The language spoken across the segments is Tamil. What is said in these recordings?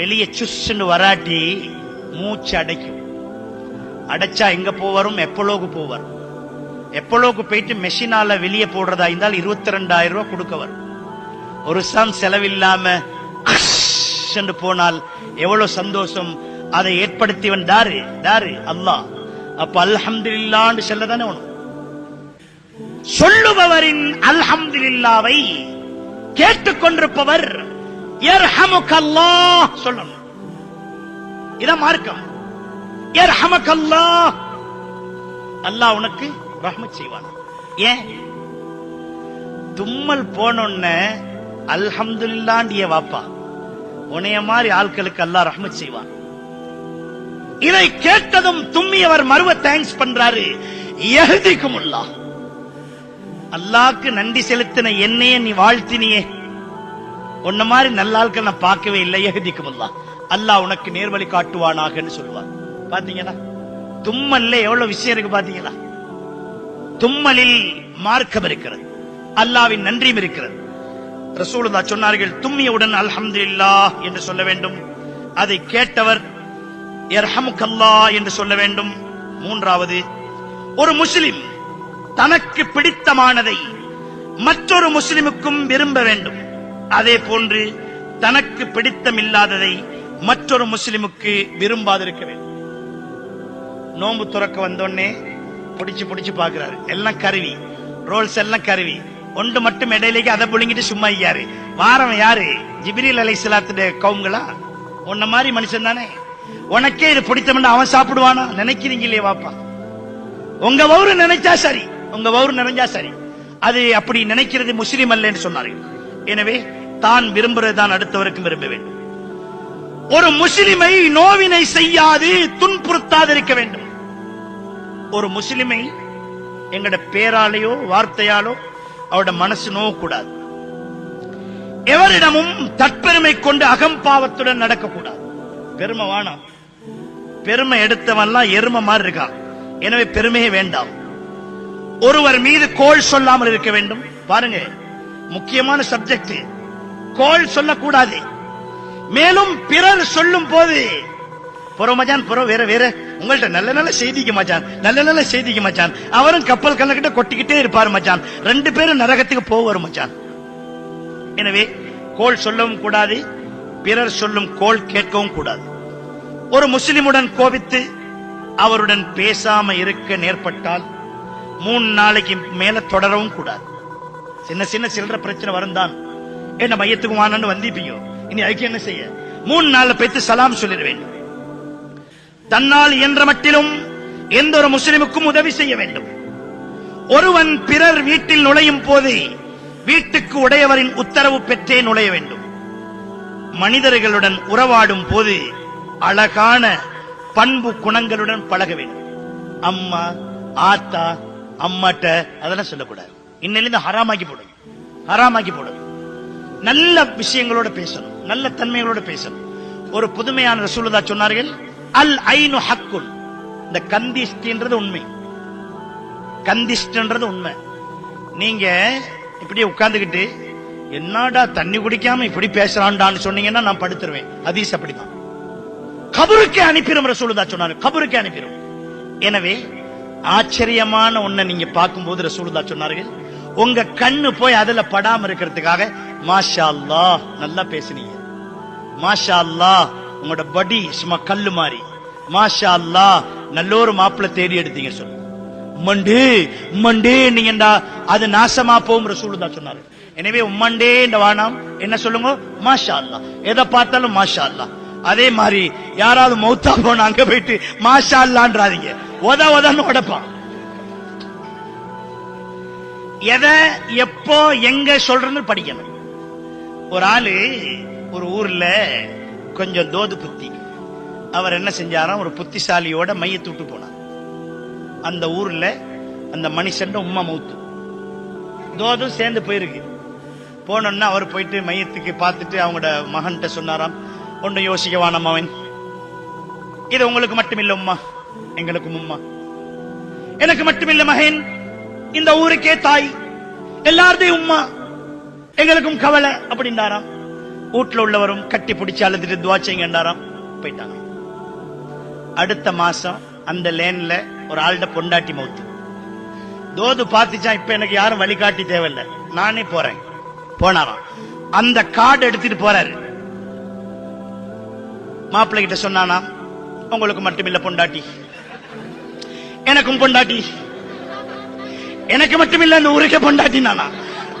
வெளியே சுஸ்ன்னு வராட்டி மூச்சு அடைக்கும். அடைச்சா எங்க போவாரும்? எப்பளோக்கு போவார். எப்பளோக்கு போயிட்டு மெஷினால வெளியே போடுறதா இருந்தால் இருபத்தி ரெண்டாயிரம் ரூபாய் கொடுக்க வரும். ஒரு சாம் செலவில்லாம என்று போனால் எவ்வளவு சந்தோஷம்? அதை ஏற்படுத்தியவன் தாரு தாரு அல்லாஹ். அப்ப அல்ஹம்துலில்லான்னு சொல்லதானே உனக்கு சொல்லுபவரின் அல்ஹம்துலில்லாவை கேட்டுக்கொண்டிருப்பவர் சொல்லணும். இத மார்க்கம். யர்ஹமக்கல்லாஹ் அல்லாஹ் உனக்கு ரஹ்மத் செய்வான். ஏன்? தும்மல் போனோன்ன அல்ஹம்துல்லாண்டிய வாப்பா. உனைய மாதிரி ஆட்களுக்கு அல்லாஹ் ரஹ்மத் செய்வான். இதை கேட்டதும் தும்மியவர் மறுவ தேங்க்ஸ் பண்றாரு. எஹதிக்குமுல்லா அல்லாக்கு நன்றி செலுத்தின என்னையே நீ வாழ்த்தினியே. உன்ன மாதிரி நல்ல ஆட்கள் நான் பார்க்கவே இல்லை. எஹதிக்குமுல்லா. அல்லாஹ் உனக்கு நேர்வழி காட்டுவானாகன்னு சொல்லுவார் பாத்தீங்களா? தும்மல்ல எவ்வளவு விஷயம் இருக்கு பாத்தீங்களா? தும்மலில் மார்க்கம் இருக்கிறது. அல்லாவின் நன்றியும் இருக்கிறது. ரசூலுல்லா சொன்னார்கள் தும்மியவுடன் அல்ஹம்துலில்லாஹ் என்று சொல்ல வேண்டும். அதை கேட்டவர் எர்ஹமுக்கல்லா என்று சொல்ல வேண்டும். மூன்றாவது ஒரு முஸ்லிம் தனக்கு பிடித்தமானதை மற்றொரு முஸ்லிமுக்கும் விரும்ப வேண்டும். அதே போன்று தனக்கு பிடித்தமில்லாததை மற்றொரு முஸ்லிமுக்கு விரும்பாதிருக்க வேண்டும். நோன்பு துறக்க வந்தோடனே புடிச்சு புடிச்சு பாக்குறாரு எல்லாம் கருவி. ரோல்ஸ் எல்லாம் கருவி. ஒன்று மட்டும் இடையிலேக்கு அதை புழுங்கிட்டு சும்மா ஐயாரு வாரம் யாரு? ஜிபிரில் அலை சிலாத்துடைய கவுங்களா? உன்ன மாதிரி மனுஷன் தானே. உனக்கே இது பிடித்தம்னு அவன் சாப்பிடுவானா? நினைக்கிறீங்களே வாப்பா. உங்க வவுறு நினைச்சா சரி. உங்க வவுறு நிறைஞ்சா சரி. அது அப்படி நினைக்கிறது முஸ்லிம் அல்லன்னு சொன்னார்கள். எனவே தான் விரும்புறதுதான் அடுத்தவருக்கும் விரும்ப வேண்டும். ஒரு முஸ்லிமை நோவினை செய்யாது துன்புறுத்தாதிருக்க வேண்டும். ஒரு முஸ்லிமை எங்கட பேராலேயோ வார்த்தையாலோ அவரோட மனசு நோவக்கூடாது எவரிடமும் தற்பெருமை கொண்டு அகம்பாவத்துடன் நடக்கக்கூடாது. பெருமை வானம் பெருமை எடுத்தவன்லாம் எருமை மாதிரி இருக்கான் எனவே பெருமையே வேண்டாம். ஒருவர் மீது கோள் சொல்லாமல் இருக்க வேண்டும். பாருங்க முக்கியமான சப்ஜெக்ட் கோள் சொல்லக்கூடாது. மேலும் பிறர் சொல்லும் போது புற மச்சான் புற வேற வேற. உங்கள்ட்ட நல்ல நல்ல செய்திக்கு மச்சான் நல்ல நல்ல செய்திக்கு மச்சான். அவரும் கப்பல் கண்ணக்கிட்ட கொட்டிக்கிட்டே இருப்பாரு மச்சான். ரெண்டு பேரும் நரகத்துக்கு போவார் மச்சான். எனவே கோள் சொல்லவும் கூடாது பிறர் சொல்லும் கோள் கேட்கவும் கூடாது. ஒரு முஸ்லிமுடன் கோபித்து அவருடன் பேசாம இருக்க நேர்பட்டால் மூணு நாளைக்கு மேல தொடரவும் கூடாது. சின்ன சின்ன சில்லற பிரச்சனை வருந்தான் என்ன மையத்துக்கு வானன்னு வந்திப்பீங்க. இனி அதுக்கு என்ன செய்ய? மூணு நாள்ல பேத்து சலாம் சொல்லிட வேண்டும். தன்னால் இயன்ற மட்டிலும் எந்த ஒரு முஸ்லிமுக்கும் உதவி செய்ய வேண்டும். ஒருவன் பிறர் வீட்டில் நுழையும் போது வீட்டுக்கு உடையவரின் உத்தரவு பெற்றே நுழைய வேண்டும். மனிதர்களுடன் உறவாடும் போது அழகான பண்பு குணங்களுடன் பழக வேண்டும். அம்மா ஆத்தா அம்மாட்ட அதெல்லாம் சொல்லக்கூடாது. இன்னிலிருந்து ஹராமாக்கி போடும் ஹராமாக்கி போடும் நல்ல விஷயங்களோட பேசணும். நல்ல தன்மைகளோட பேசணும். ஒரு புதுமையான ரசூலுதா சொன்னார்கள் அல் ஐனு ஹக்குல் இந்த கந்திஷ்டின்றது உண்மை. கந்திஷ்டன்றது உண்மை. நீங்க இப்படி உட்கார்ந்துக்கிட்டு என்னடா தண்ணி குடிக்காம இப்படி பேசுறான்டான்னு சொன்னீங்கன்னா நான் படுத்துருவேன். அதீஸ் அப்படிதான். கபருக்கே அனுப்பிடும் ரசூலுதா சொன்னாரு. கபருக்கே அனுப்பிடும் எனவே ஆச்சரியமான ஒன்ன நீங்க பார்க்கும்போது ரசூலுதா சொன்னார்கள் உங்க கண்ணு போய் அதுல படாம இருக்கிறதுக்காக மாஷா அல்லாஹ் நல்லா பேசுனீங்க. மாஷா அல்லாஹ் உங்களோட படி சும்மா கல்லு மாதிரி. மாஷா அல்லாஹ் நல்ல ஒரு மாப்பிள்ளை தேடி எடுத்தீங்க சொல்லு. மண்டு மண்டே நீங்கடா அது நாசமா போகும் ரசூலுதா சொன்னாரு. எனவே உம்மண்டே இந்த வானம் என்ன சொல்லுங்க? மாஷா அல்லாஹ் எதை பார்த்தாலும் மாஷா அல்லாஹ் அதே மாதிரி யாராவது மௌத்தா போன அங்க போயிட்டு மாஷா அல்லான்றாதீங்க உத உதன்னு உடப்பான். எதை எப்போ எங்க சொல்றதுன்னு படிக்கணும். ஒரு ஆளு ஒரு ஊர்ல கொஞ்சம் தோது புத்தி. அவர் என்ன செஞ்சாராம்? ஒரு புத்திசாலியோட மையத்து விட்டு போனார். அந்த ஊர்ல அந்த மனுஷன் உம்மா மூத்து. தோதும் சேர்ந்து போயிருக்கு. போனோம்னா அவர் போயிட்டு மையத்துக்கு பார்த்துட்டு அவங்களோட மகன்கிட்ட சொன்னாராம் ஒன்றும் யோசிக்கவான மவன் அவன். இது உங்களுக்கு மட்டுமில்ல உம்மா. எங்களுக்கும் உம்மா. எனக்கு மட்டுமில்ல மகன். இந்த ஊருக்கே தாய். எல்லாருதையும் உம்மா. எங்களுக்கும் கவலை அப்படின்றாராம். வீட்டுல உள்ளவரும் கட்டி பிடிச்சு அழுதுட்டு துவா போயிட்டாங்க. அடுத்த மாசம் அந்த லேன்ல ஒரு ஆள்கிட்ட பொண்டாட்டி மவுத்து. தோது பார்த்துச்சா இப்ப எனக்கு யாரும் வழிகாட்டி தேவையில்லை. நானே போறேன். போனாராம். அந்த கார்டு எடுத்துட்டு போறாரு. மாப்பிள்ளை கிட்ட சொன்னானா உங்களுக்கு மட்டுமில்ல பொண்டாட்டி. எனக்கும் பொண்டாட்டி. எனக்கு மட்டுமில்ல இந்த ஊருக்கே பொண்டாட்டி நானா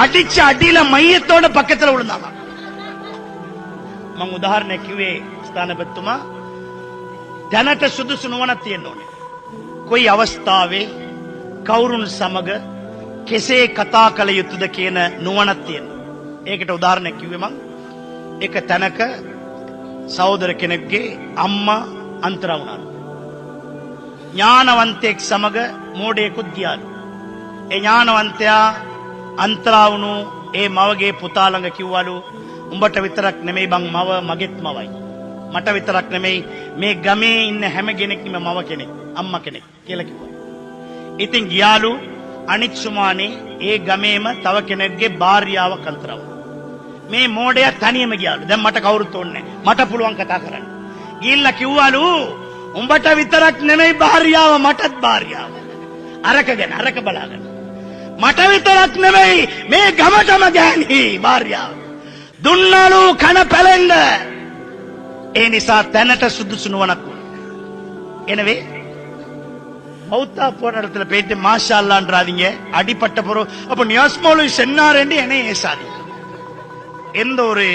அடிச்ச அடியில மையத்தோட பக்கத்துல விழுந்தாமா ಮಂಗ ಉದಾಹರಣೆ ಕಿವಿ ಸ್ಥಾನ ಬೆತ್ತುಮ ಜನಟ ಸುದ್ದು ಸುನುವನತಿ ಎನ್ನೋನೆ ಕೊಯ್ ಅವಸ್ಥಾವೆ ಕೌರುನ್ ಸಮಗ ಕೆಸೆ ಕಥಾ ಕಲೆಯುತ್ತದ ಕೇನ ನುವನತಿ ಎನ್ನು ಏಕಟ ಉದಾಹರಣೆ ಕಿವಿ ಮಂಗ್ ಏಕ ತನಕ ಸಹೋದರ ಕೆನಕ್ಕೆ ಅಮ್ಮ ಅಂತರ ಉಣಾನು ಜ್ಞಾನವಂತೆ ಸಮಗ ಮೋಡೆ ಕುದ್ಯಾನು ಏ ಜ್ಞಾನವಂತೆಯ ඥානවන්තයා අන්තරා වුණු ඒ මවගේ පුතා ළඟ කිව්වලු උඹට විතරක් නෙමෙයි බං මව මගෙත් මවයි. මට විතරක් නෙමෙයි මේ ගමේ ඉන්න හැම කෙනෙක්ම මව කෙනෙක් අම්මා කෙනෙක් කියලා කිව්වා. ඉතින් ගියාලු අනිත් සුමානේ ඒ ගමේම තව කෙනෙක්ගේ භාර්යාවක් අන්තරා වුණා. මේ මෝඩයා තනියම ගියාලු. දැන් මට කවුරුත් ඕනේ නැහැ. මට පුළුවන් කතා කරන්න. ගිහිල්ලා කිව්වලු උඹට විතරක් නෙමෙයි භාර්යාව මටත් භාර්යාව. අරක ගැන අරක බලාගන්න. මට විතරක් නෙමෙයි මේ ගමටම ගෑණි භාර්යාව. දුන්නාලු කන පැලෙන්න. ඒ නිසා තැනට සුදුසු නුවණක් ඕන. எனவே மௌத்தா போன இடத்துல போயிட்டு மாஷா அல்லான்றாதீங்க அடிப்பட்ட பொருள் அப்ப நியாஸ்மோலு சென்னாரேண்டி என்னை ஏசாதீங்க எந்த ஒரு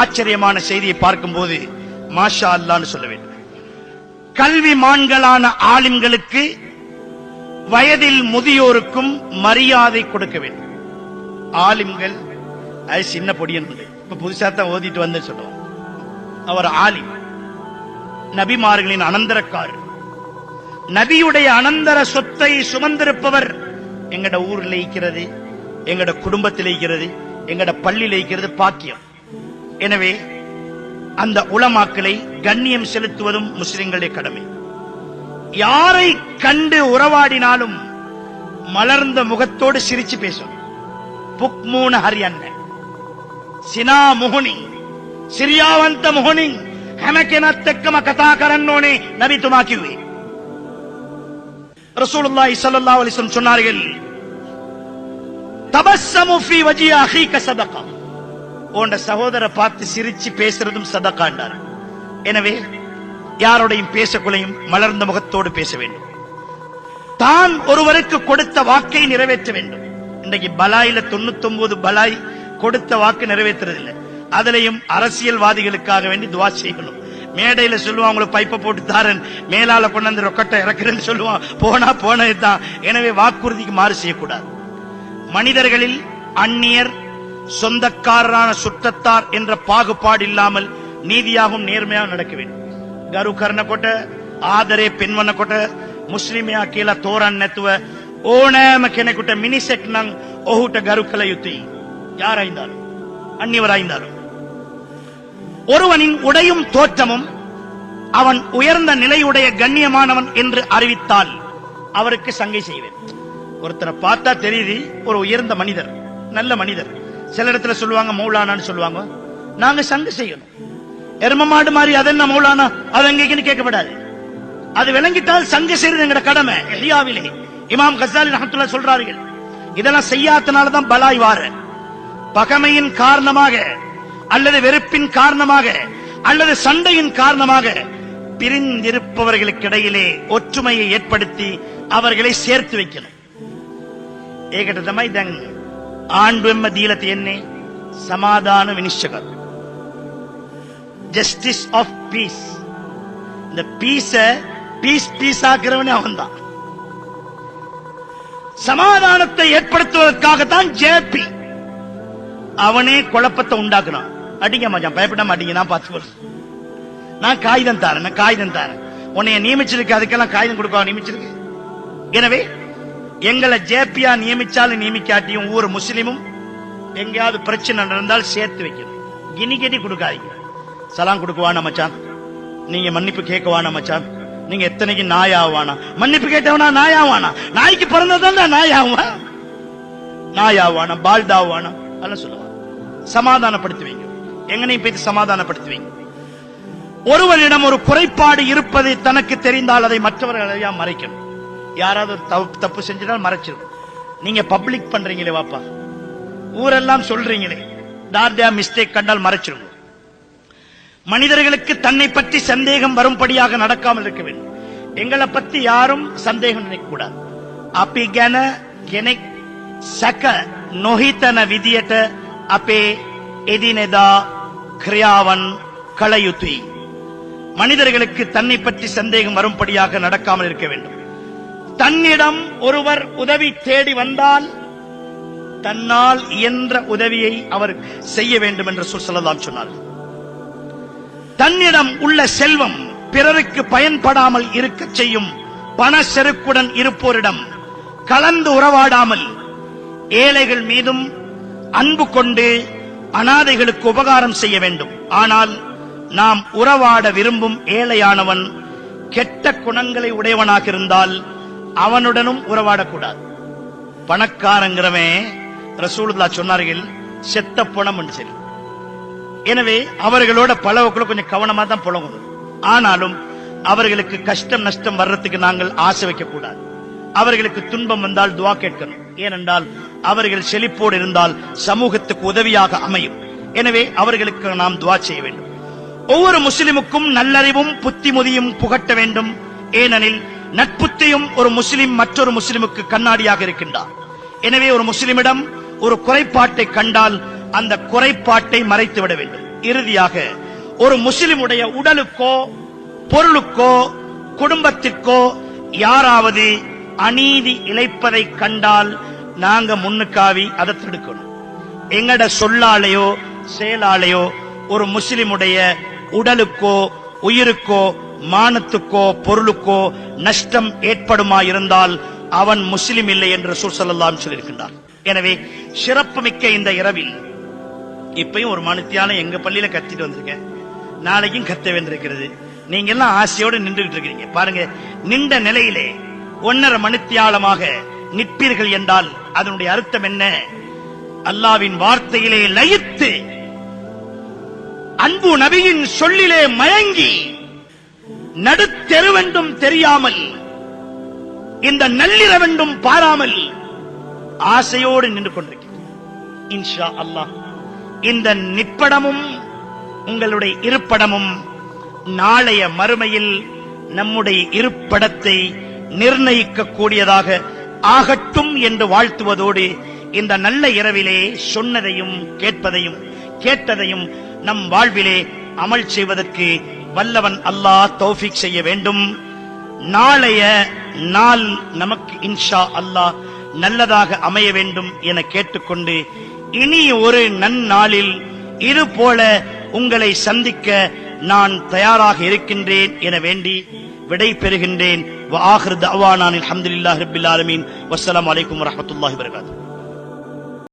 ஆச்சரியமான செய்தியை பார்க்கும்போது மாஷா அல்லான்னு சொல்ல வேண்டும் கல்வி மான்களான ஆலிம்களுக்கு வயதில் முதியோருக்கும் மரியாதை கொடுக்க வேண்டும். ஆலிம்கள் அது சின்ன பொடி என்பது இப்ப புதுசா தான் ஓதிட்டு வந்து சொல்லுவோம் அவர் ஆலிம். நபிமார்களின் அனந்தரக்கார் நபியுடைய அனந்தர சொத்தை சுமந்திருப்பவர் எங்கட ஊர்ல இருக்கிறது எங்கட குடும்பத்தில் இருக்கிறது எங்கட பள்ளியில் இருக்கிறது பாக்கியம். எனவே அந்த உளமாக்களை கண்ணியம் செலுத்துவதும் முஸ்லிம்களுடைய கடமை. யாரை கண்டு உறவாடினாலும் மலர்ந்த முகத்தோடு சிரிச்சு பேசும். புக்மூன ஹரியன்ன. சினா முகுனி சிரியாவந்த முகுனி ஹெமக்கெனத்தக்கம கதாகரன்னோனே நபி துமாக்கிவே ரசூலுல்லாஹி ஸல்லல்லாஹு அலைஹி வஸல்லம் சொன்னார்கள் தபஸ்ஸமு ஃபீ வஜி அஹீக சதகா உன் சகோதர பார்த்து சிரிச்சு பேசுறதும் சதகாண்டார் எனவே யாரோடையும் பேசக்குள்ளையும் மலர்ந்த முகத்தோடு பேச வேண்டும். தான் ஒருவருக்கு கொடுத்த வாக்கை நிறைவேற்ற வேண்டும். இன்றைக்கு பலாயில தொண்ணூத்தி ஒன்பது பலாய் கொடுத்த வாக்கு நிறைவேற்றுறதில்லை. அதுலயும் அரசியல்வாதிகளுக்காக வேண்டி துவா செய்யணும். மேடையில சொல்லுவான் உங்களுக்கு பைப்பை போட்டு தாரன். மேலால கொண்டாந்து ரொக்கட்டை இறக்குறேன்னு சொல்லுவான். போனா போனதுதான் எனவே வாக்குறுதிக்கு மாறு செய்யக்கூடாது. மனிதர்களில் அந்நியர் சொந்தக்காரரான சுற்றத்தார் என்ற பாகுபாடு இல்லாமல் நீதியாகவும் நேர்மையாகவும் நடக்க வேண்டும். ගරු කරනකොට ආදරේ පෙන්වනකොට මුස්ලිමයා කියලා තෝරන්න නැතුව ඕනෑම කෙනෙකුට මිනිසෙක් නම් ඔහුට ගරු කළ යුතුයි. யாராய்ந்தாலும் அந்நியவராய்ந்தாலும் ஒருவனின் உடையும் தோற்றமும் அவன் உயர்ந்த நிலையுடைய கண்ணியமானவன் என்று அறிவித்தால் அவருக்கு சங்கை செய்வேன் ஒருத்தரை பார்த்தா தெரியுது ஒரு உயர்ந்த மனிதர் நல்ல மனிதர் சில இடத்துல சொல்லுவாங்க மௌலானான்னு சொல்லுவாங்க நாங்க சங்கு செய்யணும் எரும மாடு மாதிரி அதென்ன மௌலானா? அது எங்கேன்னு கேட்கப்படாது. அது விளங்கிட்டால் சங்க செய்யறது எங்கட கடமை எல்லியாவிலே இமாம் கசாலி ரஹத்துல்லா சொல்றார்கள் இதெல்லாம் செய்யாதனாலதான் பலாய் வார. பகமையின் காரணமாக அல்லது வெறுப்பின் காரணமாக அல்லது சண்டையின் காரணமாக பிரிந்திருப்பவர்களுக்கு இடையிலே ஒற்றுமையை ஏற்படுத்தி அவர்களை சேர்த்து வைக்கணும். ஏகட்டதமாய் தங் ஆண்டு எம்ம தீலத்தை என்ன சமாதான வினிஷ்டகர் ஜஸ்டிஸ் ஆஃப் பீஸ் இந்த பீஸ பீஸ் பீஸ் ஆக்குறவனே அவன்தான். சமாதானத்தை ஏற்படுத்துவதற்காகத்தான் ஜேபி அவனே குழப்பத்தை உண்டாக்குறான். அடிங்க மச்சான் பயப்பட மாட்டீங்க நான் பார்த்து நான் காகிதம் தாரேன் நான் காகிதம் தாரேன். உன்னைய நியமிச்சிருக்கு அதுக்கெல்லாம் காகிதம் கொடுக்க நியமிச்சிருக்கு? எனவே எங்களை ஜேபியா நியமிச்சாலும் நியமிக்காட்டியும் ஒவ்வொரு முஸ்லிமும் எங்கேயாவது பிரச்சனை நடந்தால் சேர்த்து வைக்கணும். கினி கெட்டி கொடுக்காதீங்க. சலாம் கொடுக்குவானா மச்சான்? நீங்க மன்னிப்பு கேட்கவானா மச்சான்? நீங்க எத்தனைக்கு நாய் ஆவானா மன்னிப்பு கேட்டவனா ஆவானா நாய்க்கு பிறந்ததான் ஆவானா நாயாவானா பால்டாவானா அதெல்லாம் சொல்லுவான் சமாதானப்படுத்துவீங்க. எங்கனையும் போய் சமாதானப்படுத்துவீங்க. ஒருவரிடம் ஒரு குறைபாடு இருப்பதை தனக்கு தெரிந்தால் அதை மற்றவர்கள் மறைக்கணும். யாராவது ஒரு தப்பு- தப்பு செஞ்சிட்டால் மறைச்சிடும் நீங்க பப்ளிக் பண்றீங்களே வாப்பா. ஊரெல்லாம் சொல்றீங்களே. தார்தியா மிஸ்டேக் கண்டால் மறைச்சிருங்க. மனிதர்களுக்கு தன்னை பற்றி சந்தேகம் வரும்படியாக நடக்காமல் இருக்க வேண்டும். எங்களை பத்தி யாரும் சந்தேகம் நினைக்கக்கூடாது. අපිගැන කෙනෙක් සැක නොහිතන විදියට අපේ එදිනෙදා மனிதர்களுக்கு தன்னை பற்றி சந்தேகம் வரும்படியாக நடக்காமல் இருக்க வேண்டும். தன்னிடம் ஒருவர் உதவி தேடி வந்தால் தன்னால் இயன்ற உதவியை அவர் செய்ய வேண்டும் என்று சொல்லலாம் சொன்னார்கள். தன்னிடம் உள்ள செல்வம் பிறருக்கு பயன்படாமல் இருக்க செய்யும் பண செருக்குடன் இருப்போரிடம் கலந்து உறவாடாமல் ஏழைகள் மீதும் அன்பு கொண்டு அனாதைகளுக்கு உபகாரம் செய்ய வேண்டும். ஆனால் நாம் உறவாட விரும்பும் ஏழையானவன் கெட்ட குணங்களை உடையவனாக இருந்தால் அவனுடனும் உறவாடக்கூடாது. பணக்காரங்கிறவன் ரசூலுல்லா சொன்னார்கள் செத்த பணம் சரி எனவே அவர்களோட பழவக்குள்ள கொஞ்சம் கவனமா தான் புழங்கணும் ஆனாலும் அவர்களுக்கு கஷ்டம் நஷ்டம் வர்றதுக்கு நாங்கள் ஆசை வைக்க கூடாது. அவர்களுக்கு துன்பம் வந்தால் துவா கேட்கணும். ஏனென்றால் அவர்கள் செழிப்போடு இருந்தால் சமூகத்துக்கு உதவியாக அமையும். எனவே அவர்களுக்கு நாம் துவா செய்ய வேண்டும். ஒவ்வொரு முஸ்லிமுக்கும் நல்லறிவும் புத்திமுதியும் புகட்ட வேண்டும். ஏனெனில் நட்புத்தியும் ஒரு முஸ்லிம் மற்றொரு முஸ்லிமுக்கு கண்ணாடியாக இருக்கின்றார். எனவே ஒரு முஸ்லிமிடம் ஒரு குறைபாட்டை கண்டால் அந்த குறைபாட்டை மறைத்து விட வேண்டும். இறுதியாக ஒரு முஸ்லிமுடைய உடலுக்கோ பொருளுக்கோ குடும்பத்திற்கோ யாராவது அநீதி இழைப்பதை கண்டால் நாங்க முன்னுக்காவி அதை தடுக்கணும் எங்கட சொல்லாலேயோ செயலாலேயோ ஒரு முஸ்லிமுடைய உடலுக்கோ உயிருக்கோ மானத்துக்கோ பொருளுக்கோ நஷ்டம் ஏற்படுமா இருந்தால் அவன் முஸ்லிம் இல்லை என்று சுசல்லாம் சொல்லியிருக்கின்றார். எனவே சிறப்புமிக்க இந்த இரவில் இப்பயும் ஒரு மனுத்தியால எங்க பள்ளியில கத்திட்டு வந்திருக்கேன். நாளைக்கும் கத்த வேண்டியிருக்கிறது. நீங்க எல்லாம் ஆசையோடு நின்றுகிட்டு இருக்கிறீங்க. பாருங்க நின்ற நிலையிலே ஒன்னரை மணித்தியாலமாக நிற்பீர்கள் என்றால் அதனுடைய அர்த்தம் என்ன? அல்லாவின் வார்த்தையிலே லயித்து அன்பு நபியின் சொல்லிலே மயங்கி நடுத்தெருவென்றும் தெரியாமல் இந்த நள்ளிரவென்றும் பாராமல் ஆசையோடு நின்று கொண்டிருக்கிறேன் இன்ஷா அல்லாஹ். இந்த நிப்படமும் உங்களுடைய இருப்படமும் நாளைய மறுமையில் நம்முடைய இருப்படத்தை நிர்ணயிக்க கூடியதாக ஆகட்டும் என்று வாழ்த்துவதோடு இந்த நல்ல இரவிலே சொன்னதையும் கேட்பதையும் கேட்டதையும் நம் வாழ்விலே அமல் செய்வதற்கு வல்லவன் அல்லாஹ் தௌஃபிக் செய்ய வேண்டும். நாளைய நாள் நமக்கு இன்ஷா அல்லாஹ் நல்லதாக அமைய வேண்டும் என கேட்டுக்கொண்டு இனி ஒரு நன்னாளில் இது போல உங்களை சந்திக்க நான் தயாராக இருக்கின்றேன் என வேண்டி விடை பெறுகின்றேன். வாஹிர் தவானான் அல்ஹம்துலில்லாஹி ஆலமீன். வசலாம் வலைக்கம் வரமத்துல்லாஹி வரகாத்து